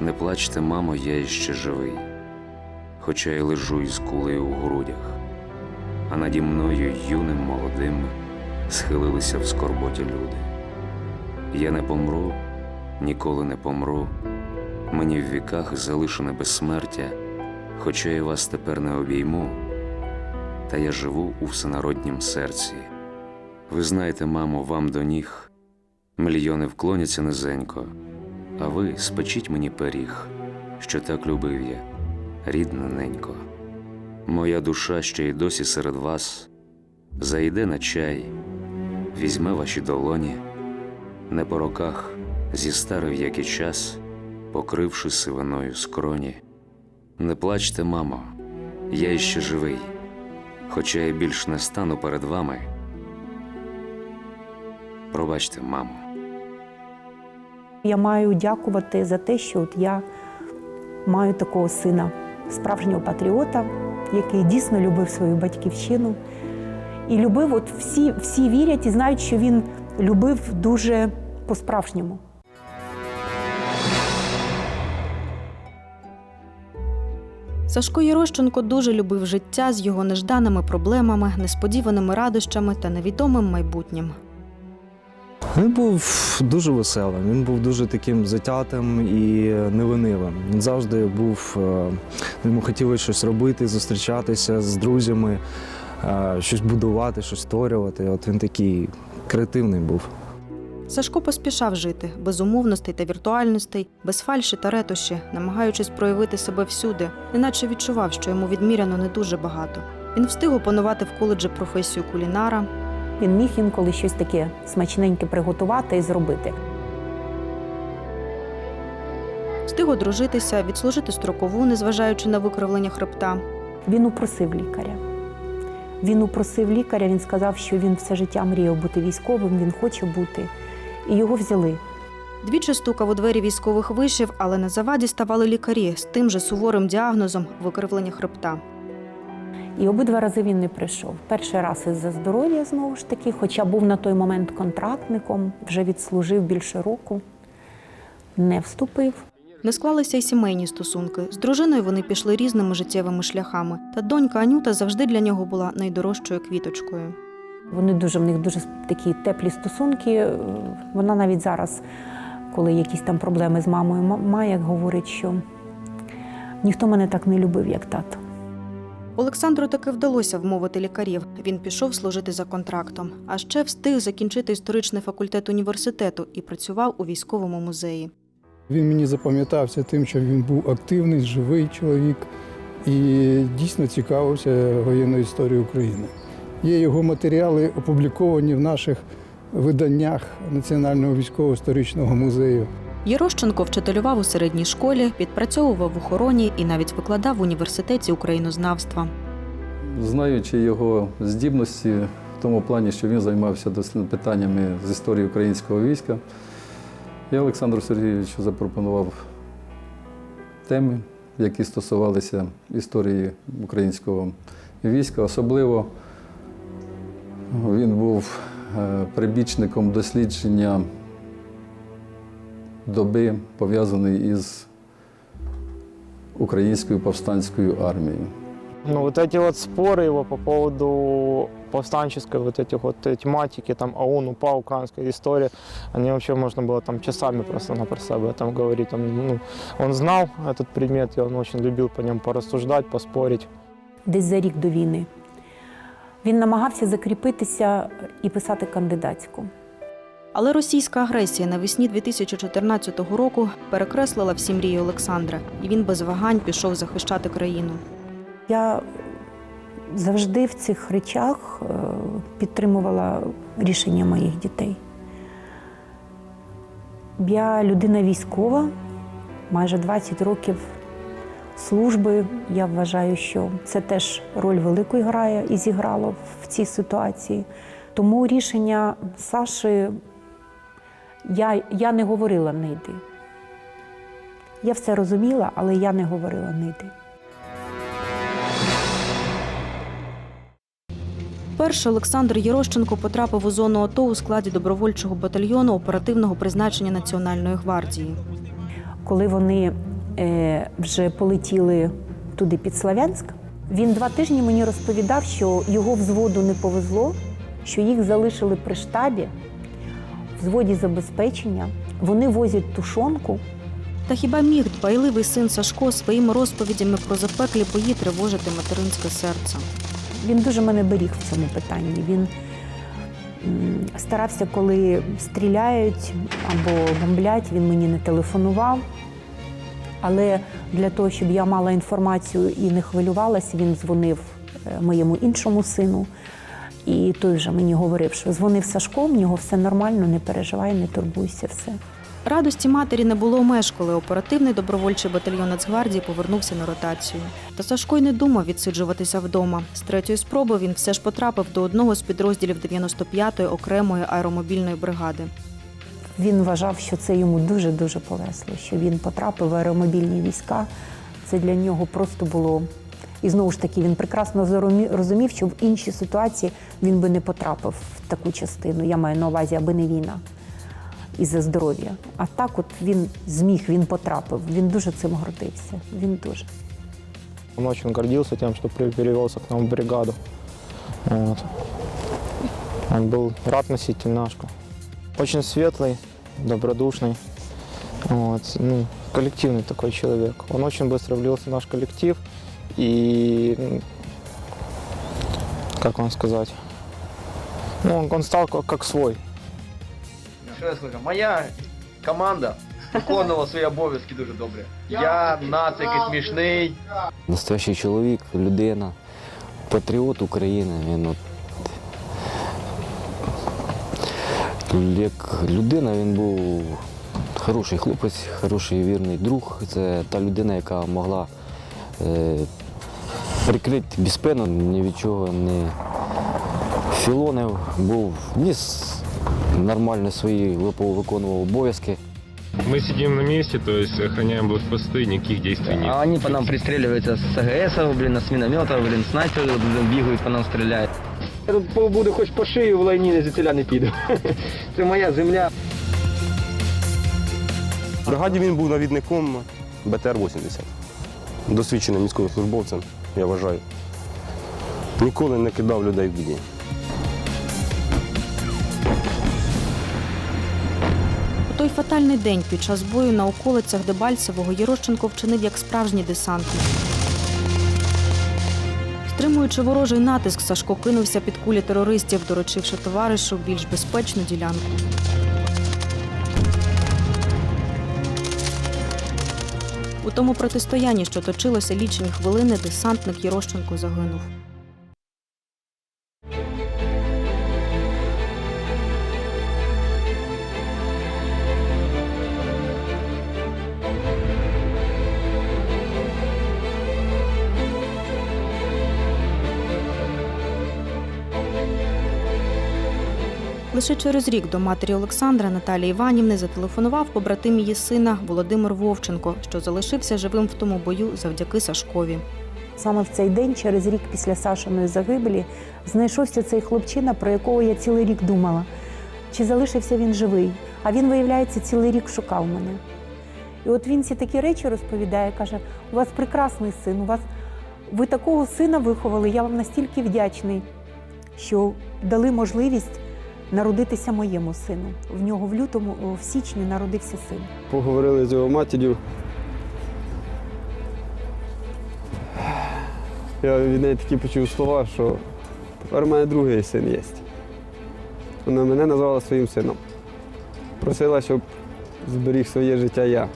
Не плачте, мамо, я іще живий, хоча й лежу із кулею у грудях, а наді мною юним молодим схилилися в скорботі люди. Я не помру, ніколи не помру, мені в віках залишене безсмертя, хоча я вас тепер не обійму, та я живу у всенароднім серці. Ви знаєте, мамо, вам до ніг, мільйони вклоняться низенько, а ви спечіть мені пиріг, що так любив я, рідна ненько. Моя душа ще й досі серед вас зайде на чай, візьме ваші долоні, не по роках зістарив як і час, покривши сивиною скроні. Не плачте, мамо, я іще живий, хоча я більш не стану перед вами. Пробачте, мамо. Я маю дякувати за те, що от я маю такого сина, справжнього патріота, який дійсно любив свою батьківщину. І любив, от всі, всі вірять і знають, що він любив дуже по-справжньому. Сашко Єрощенко дуже любив життя з його нежданими проблемами, несподіваними радощами та невідомим майбутнім. Він був дуже веселим, він був дуже таким затятим і невинивим. Він завжди був, е, йому хотілося щось робити, зустрічатися з друзями, е, щось будувати, щось створювати. От він такий креативний був. Сашко поспішав жити без умовностей та віртуальностей, без фальші та ретуші, намагаючись проявити себе всюди, неначе відчував, що йому відміряно не дуже багато. Він встиг опанувати в коледжі професію кулінара, Він міг інколи щось таке смачненьке приготувати і зробити. встиг одружитися, відслужити строкову, незважаючи на викривлення хребта. Він упросив лікаря. Він упросив лікаря, він сказав, що він все життя мріяв бути військовим, він хоче бути. І його взяли. Двічі стукав у двері військових вишів, але на заваді ставали лікарі з тим же суворим діагнозом викривлення хребта. І обидва рази він не прийшов. Перший раз із-за здоров'я знову ж таки, хоча був на той момент контрактником, вже відслужив більше року, не вступив. Не склалися й сімейні стосунки. З дружиною вони пішли різними життєвими шляхами. Та донька Анюта завжди для нього була найдорожчою квіточкою. Вони дуже в них дуже такі теплі стосунки. Е, Вона навіть зараз, коли якісь там проблеми з мамою ма- має, говорить, що ніхто мене так не любив, як тато. Олександру таки вдалося вмовити лікарів. Він пішов служити за контрактом, а ще встиг закінчити історичний факультет університету і працював у військовому музеї. Він мені запам'ятався тим, що він був активний, живий чоловік і дійсно цікавився воєнною історією України. Є його матеріали опубліковані в наших виданнях Національного військово-історичного музею. Єрощенко вчителював у середній школі, відпрацьовував в охороні і навіть викладав в університеті українознавства. Знаючи його здібності в тому плані, що він займався питаннями з історії українського війська, я Олександру Сергійовичу запропонував теми, які стосувалися історії українського війська. Особливо він був е, прибічником дослідження доби, пов'язаної із українською повстанською армією. Ну, вот эти вот споры его по поводу повстанческой вот этих вот э, тематики, там АУН, УПА, украинская история, они вообще можно было там часами просто-напросто об этом говорить. Он, ну, он знал этот предмет, и он очень любил по нем порассуждать, поспорить. Десь за рік до війни. Він намагався закріпитися і писати кандидатську. Але російська агресія навесні 2014 року перекреслила всі мрії Олександра, і він без вагань пішов захищати країну. Я завжди в цих речах е, підтримувала рішення моїх дітей. Я людина військова, майже 20 років служби. Я вважаю, що це теж роль велику грає і зіграло в цій ситуації. Тому рішення Саші я, я не говорила не йди. Я все розуміла, але я не говорила не йди. Перший Олександр Єрощенко потрапив у зону АТО у складі добровольчого батальйону оперативного призначення Національної гвардії. коли вони е, вже полетіли туди під Слов'янськ, він два тижні мені розповідав, що його взводу не повезло, що їх залишили при штабі, в взводі забезпечення. Вони возять тушонку. Та хіба міг дбайливий син Сашко своїми розповідями про запеклі бої тривожити материнське серце? Він дуже мене беріг в цьому питанні. Він старався, коли стріляють або бомблять, він мені не телефонував. Але для того, щоб я мала інформацію і не хвилювалася, він дзвонив е, моєму іншому сину. І той вже мені говорив, що дзвонив Сашко, в нього все нормально, не переживай, не турбуйся, все. Радості матері не було меж, коли оперативний добровольчий батальйон Нацгвардії повернувся на ротацію. Та Сашко й не думав відсиджуватися вдома. З третьої спроби він все ж потрапив до одного з підрозділів 95-ї окремої аеромобільної бригади. Він вважав, що це йому дуже-дуже повезло, що він потрапив в аеромобільні війська. Це для нього просто було. І знову ж таки, він прекрасно зоромі- розумів, що в іншій ситуації він би не потрапив в таку частину. Я маю на увазі, аби не війна і за здоров'я. А так, от він зміг, він потрапив. Він дуже цим гордився. Він дуже. Он очень гордился тем, что при- перевелся к нам в бригаду. Вот. Он был рад носить тельняшку. Очень светлый, добродушный. Вот. Ну, коллективный такой человек. Он очень быстро влился в наш коллектив. И, ну, как вам сказать, ну, он, он стал как, как свой. Що я скажу? Моя команда виконувала свої обов'язки дуже добре. Я нацик і смішний. Настоящий чоловік, людина, патріот України. Він от, як людина він був хороший хлопець, хороший вірний друг. Це та людина, яка могла е, прикрити без спину, ні від чого не філонив, був ніс нормально свої виконував обов'язки. Мы сидим на месте, то есть охраняем блокпосты, никаких действий нет. А вони по нам пристрілюються з СГС, блін, з мінометів, блін, снайпери блін, бігають по нам стріляють. Я тут буду хоч по шию в лайні, не звідсіля не піду. Це моя земля. В бригаді він був навідником БТР-80. Досвідченим військовослужбовцем, я вважаю. Ніколи не кидав людей в біді. У той фатальний день під час бою на околицях Дебальцевого Єрощенко вчинив як справжній десантник. Стримуючи ворожий натиск, Сашко кинувся під кулі терористів, доручивши товаришу більш безпечну ділянку. У тому протистоянні, що точилося лічені хвилини, десантник Єрощенко загинув. Лише через рік до матері Олександра Наталії Іванівни зателефонував побратим її сина Володимир Вовченко, що залишився живим в тому бою завдяки Сашкові. Саме в цей день, через рік після Сашиної загибелі, знайшовся цей хлопчина, про якого я цілий рік думала, чи залишився він живий. А він, виявляється, цілий рік шукав мене. І от він ці такі речі розповідає, каже: у вас прекрасний син, у вас ви такого сина виховали, я вам настільки вдячний, що дали можливість народитися моєму сину. В нього в лютому, в січні народився син. Поговорили з його матір'ю. Я від неї такі почув слова, що тепер у мене другий син є. Вона мене назвала своїм сином. Просила, щоб зберіг своє життя я.